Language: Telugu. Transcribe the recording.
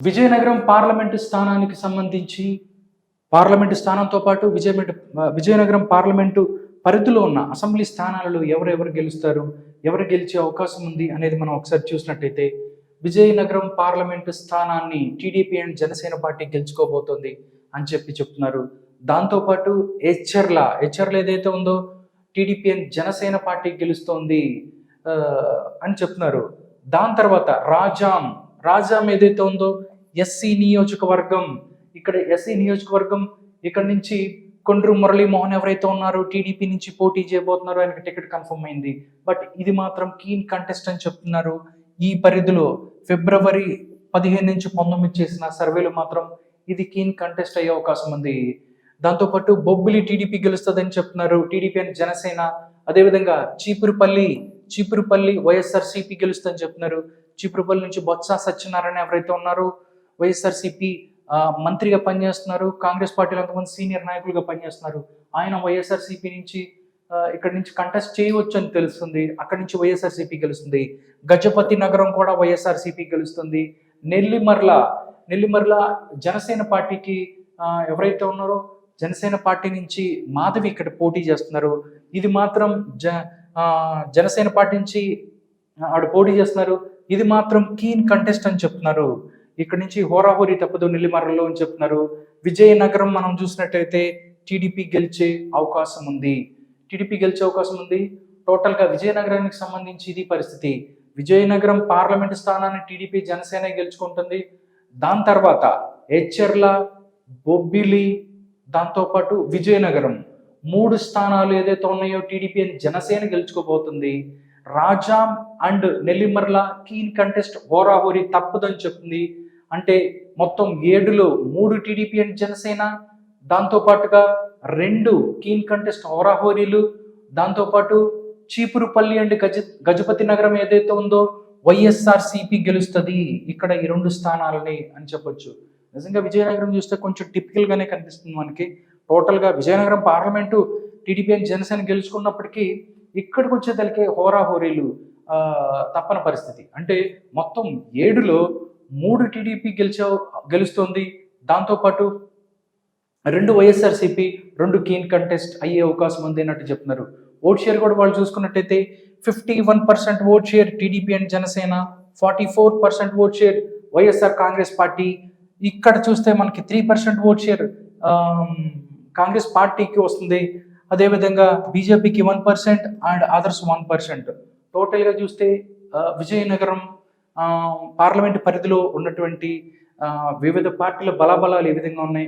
విజయనగరం పార్లమెంటు స్థానానికి సంబంధించి పార్లమెంటు స్థానంతో పాటు విజయ విజయనగరం పార్లమెంటు పరిధిలో ఉన్న అసెంబ్లీ స్థానాలలో ఎవరెవరు గెలుస్తారు ఎవరు గెలిచే అవకాశం ఉంది అనేది మనం ఒకసారి చూసినట్టయితే విజయనగరం పార్లమెంటు స్థానాన్ని టీడీపీ అండ్ జనసేన పార్టీ గెలుచుకోబోతోంది అని చెప్పి చెప్తున్నారు. దాంతోపాటు హెచ్చర్ల హెచ్చర్ల ఏదైతే ఉందో టీడీపీ అండ్ జనసేన పార్టీ గెలుస్తోంది అని చెప్తున్నారు. దాని తర్వాత రాజాం రాజ్యం ఏదైతే ఉందో ఎస్సీ నియోజకవర్గం ఇక్కడ ఎస్సీ నియోజకవర్గం ఇక్కడ నుంచి కొండ్రు మురళీమోహన్ ఎవరైతే ఉన్నారో టీడీపీ నుంచి పోటీ చేయబోతున్నారో ఆయనకి టికెట్ కన్ఫర్మ్ అయింది. బట్ ఇది మాత్రం కీన్ కంటెస్ట్ అని చెప్తున్నారు. ఈ పరిధిలో ఫిబ్రవరి పదిహేను నుంచి పంతొమ్మిది చేసిన సర్వేలు మాత్రం ఇది కీన్ కంటెస్ట్ అయ్యే అవకాశం ఉంది. దాంతోపాటు బొబ్బిలి టీడీపీ గెలుస్తుందని చెప్తున్నారు టీడీపీ అని జనసేన. అదేవిధంగా చీపురుపల్లి చీపురుపల్లి వైఎస్ఆర్సీపీ గెలుస్తుందని చెప్తున్నారు. చీపురుపల్లి నుంచి బొత్స సత్యనారాయణ ఎవరైతే ఉన్నారో వైఎస్ఆర్సీపీ మంత్రిగా పనిచేస్తున్నారు కాంగ్రెస్ పార్టీలో కొంతమంది సీనియర్ నాయకులుగా పనిచేస్తున్నారు. ఆయన వైఎస్ఆర్సీపీ నుంచి ఇక్కడ నుంచి కంటెస్ట్ చేయవచ్చు అని తెలుస్తుంది. అక్కడి నుంచి వైఎస్ఆర్సీపీ గెలుస్తుంది. గజపతి నగరం కూడా వైఎస్ఆర్సీపీ గెలుస్తుంది. నెల్లిమర్ల నెల్లిమర్ల జనసేన పార్టీకి ఎవరైతే ఉన్నారో జనసేన పార్టీ నుంచి మాధవి ఇక్కడ పోటీ చేస్తున్నారు. ఇది మాత్రం జ జనసేన పార్టీ నుంచి ఆవిడ పోటీ చేస్తున్నారు. ఇది మాత్రం కీన్ కంటెస్ట్ అని చెప్తున్నారు. ఇక్కడ నుంచి హోరాహోరీ తప్పదు నెల్లిమర్రలో అని చెప్తున్నారు. విజయనగరం మనం చూసినట్టయితే టీడీపీ గెలిచే అవకాశం ఉంది. టీడీపీ గెలిచే అవకాశం ఉంది. టోటల్గా విజయనగరానికి సంబంధించి ఇది పరిస్థితి. విజయనగరం పార్లమెంట్ స్థానాన్ని టీడీపీ జనసేన గెలుచుకుంటుంది. దాని తర్వాత హెచ్చర్ల బొబ్బిలి దాంతోపాటు విజయనగరం మూడు స్థానాలు ఏదైతే ఉన్నాయో TDP Janasena గెలుచుకోబోతుంది. Rajam and Nellimarla keen contest హోరాహోరీ తప్పదని చెప్తుంది. అంటే మొత్తం ఏడులో మూడు టీడీపీ అండ్ జనసేన దాంతోపాటుగా రెండు కీన్ కంటెస్ట్ హోరాహోరీలు దాంతోపాటు చీపురుపల్లి అండ్ గజ గజపతి నగరం ఏదైతే ఉందో వైఎస్ఆర్ సిపి గెలుస్తుంది. ఇక్కడ ఈ రెండు స్థానాలని అని చెప్పొచ్చు. నిజంగా విజయనగరం చూస్తే కొంచెం టిపికల్గానే కనిపిస్తుంది మనకి. టోటల్గా Vizianagaram parliament TDP and Janasena గెలుచుకున్నప్పటికీ ఇక్కడికి వచ్చేదలికే హోరాహోరీలు తప్పని పరిస్థితి. అంటే మొత్తం ఏడులో మూడు టీడీపీ గెలిచే గెలుస్తుంది. దాంతోపాటు రెండు వైఎస్ఆర్సీపీ రెండు కీన్ కంటెస్ట్ అయ్యే అవకాశం ఉంది అన్నట్టు చెప్తున్నారు. ఓట్ షేర్ కూడా వాళ్ళు చూసుకున్నట్టయితే fifty one percent vote share TDP and Janasena forty four percent vote share YSR Congress party. ఇక్కడ చూస్తే మనకి three percent vote share Congress పార్టీకి వస్తుంది. అదేవిధంగా బీజేపీకి one percent and others one percent టోటల్గా చూస్తే ఆ, విజయనగరం పార్లమెంట్ పరిధిలో ఉన్నటువంటి వివిధ పార్టీల బలాబలాలు ఏ విధంగా ఉన్నాయి?